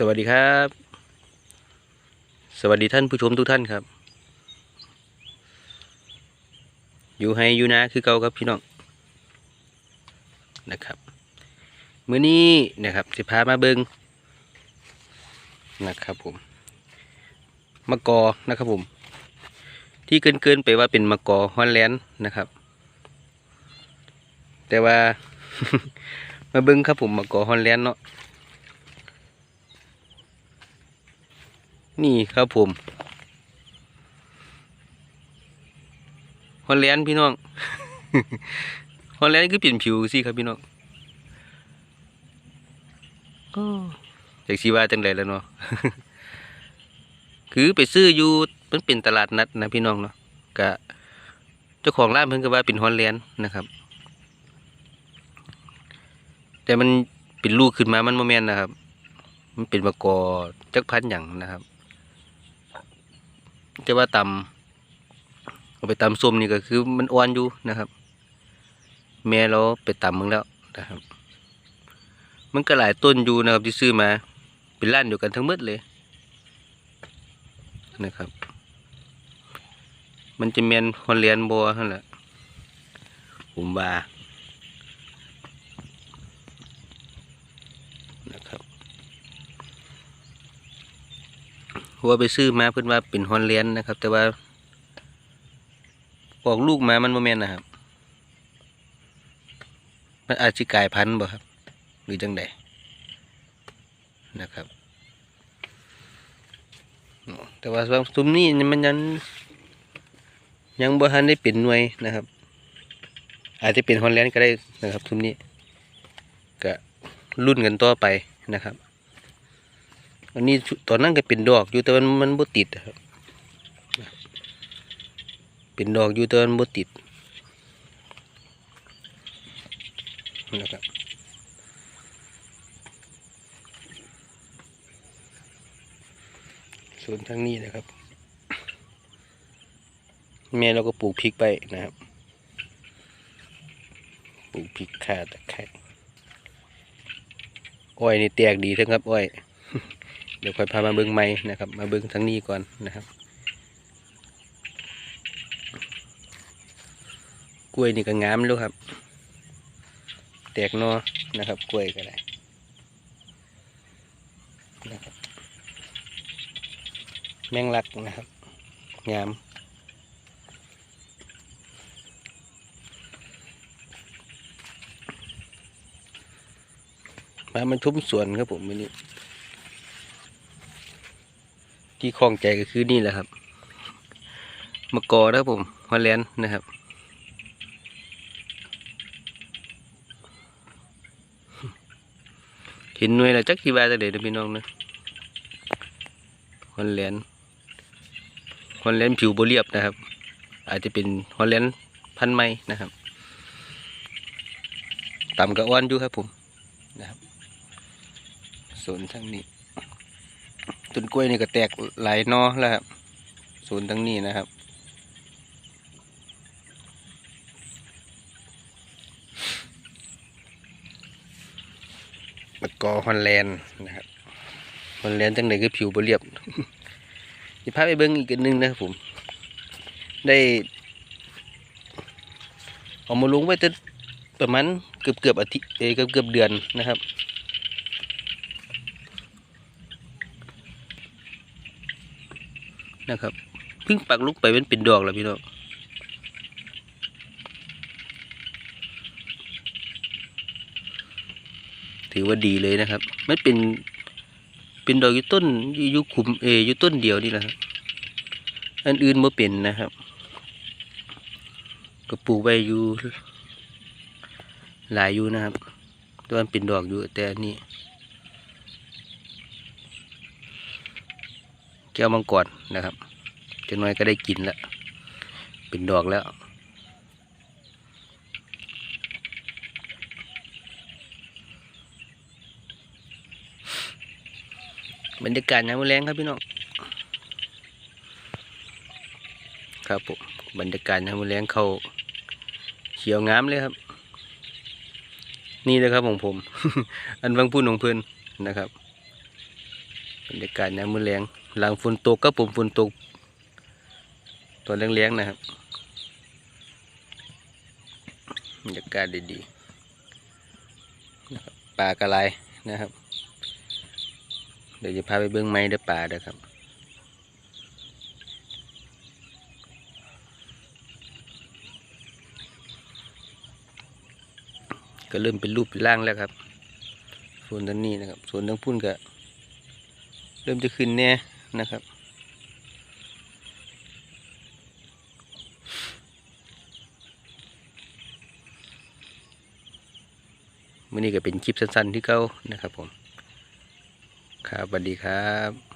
สวัสดีครับ สวัสดีท่านผู้ชมทุกท่านครับ อยู่ให้อยู่นะคือเก่าครับพี่น้องนะครับมื้อนี้นะครับสิพามาเบิงนะครับผมมะกอนะครับผม ที่เกินเกินไปว่าเป็นมะกอฮอลแลนด์นะครับ แต่ว่ามาเบิงครับผมมะกอฮอลแลนด์เนาะ นี่ครับผมฮอลแลนด์พี่น้องฮอลแลนด์คือเปลี่ยนผิวสิครับพี่น้องก็จากสีว่าจังไดแล้วเนาะคือไปซื้ออยู่มันเป็นตลาดนัดนะพี่น้องเนาะกะเจ้าของร้านเพิ่นก็ว่าเป็นฮอลแลนด์นะครับ แต่มันเป็นลูกขึ้นมามันโมเมนนะครับ มันเป็นมะกอจักพันธุ์หยังนะครับ แต่ว่าตำเอาไปตำส้มนี่ก็คือมันอ่อนอยู่นะครับ แม่เราไปตำมึงแล้วนะครับ มันก็หลายต้นอยู่นะครับที่ซื้อมาเป็นร้านเดียวกันทั้งหมดเลยนะครับ มันจะเมียนฮอนเลียนบัวนั่นแหละผมว่านะครับ หัวไปซื้อมาเพิ่อนว่าเป็นฮอนเลียนนะครับ แต่ว่าออกลูกมามันโมเมนนะครับ มันอาจจะกลายพันธุ์บ่ครับ หรือจังใดนะครับ แต่ว่าบางซุ้มนี้มันยังยังบ่ทันได้เป็นหน่วยนะครับ อาจจะเป็นฮอนแลนด์ก็ได้นะครับซุ้มนี้ก็รุ่นกันต่อไปนะครับ อันนี้ตอนนั้นก็เป็นดอกอยู่แต่มันมันบ่ติดครับ เป็นดอกอยู่แต่มันบ่ติดนะครับส่วนทางนี้นะครับ แม่เราก็ปลูกพริกไปนะครับ ปลูกพริกข่าตะไคร้อ้อยนี่แตกดีทั้งครับ อ้อย เดี๋ยวค่อยพามาเบิ้งไม้นะครับ มาเบิ้งทั้งนี้ก่อนนะครับ กล้วยนี่ก็งามแล้วครับ แตกนอนะครับ กล้วยก็ได้นะครับแมงลักนะครับงามมามันทุ่มสวนครับผมวันนี้ ที่คล้องใจก็คือนี่แหละครับมะกอนะครับผมฮอลแลนด์นะครับ เห็นหน่วยแล้วจักกี่บาจะเด็ดพี่น้องนะฮอลแลนด์ฮอลแลนด์ผิวโบเรียบนะครับ อาจจะเป็นฮอลแลนด์พันธุ์ใหม่นะครับต่ำกับอ้วนอยู่ครับผมนะครับส่วนทางนี้ ต้นกล้วยนี่ก็แตกหลายนอแล้วครับส่วนทั้งนี้นะครับ มะกอฮอนแลนด์นะครับฮอนแลนด์ตั้งแต่คือผิวบเรียบนี่พาไปเบิ้งอีกอันหนึงนะครับผม ได้เอามาลงไว้ตั้งประมาณเกือบเกือบอาทิตย์เกือบเกือบเดือนนะครับ นะครับเพิ่งปักลูกไปเป็นเป็นดอกแล้วพี่น้องถือว่าดีเลยนะครับ มันเป็นเป็นดอกอยู่ต้นอยู่ขุมเออยู่ต้นเดียวนี่แหละครับอันอื่นบ่เป็นนะครับก็ปลูกไว้อยู่หลายอยู่นะครับตัวมันเป็นดอกอยู่แต่อันนี้ แก้วมังกรนะครับจะน้อยก็ได้กินแล้วเป็นดอกแล้ว บรรยากาศยามมื้อแรงครับพี่น้องครับผมบรรยากาศยามมื้อแรงเขาเขียวงามเลยครับ นี่เลยครับของผม อันบางพูนของเพื่อนนะครับบรรยากาศยามมื้อแลง หลังฝนตกก็ผมฝนตกตอนแรงๆนะครับบรรยากาศดีๆนะครับปลากระไรนะครับ เดี๋ยวจะพาไปเบิ้องไม้เด้อป่าเด้อครับก็เริ่มเป็นรูปเป็นร่างแล้วครับส่วนด้านนี้นะครับ ส่วนด้านพุ่นก็เริ่มจะขึ้นแน่ นะครับ มื่อนี้ก็เป็นคลิปสั้นๆที่เก้านะครับผม ครับสวัสดีครับ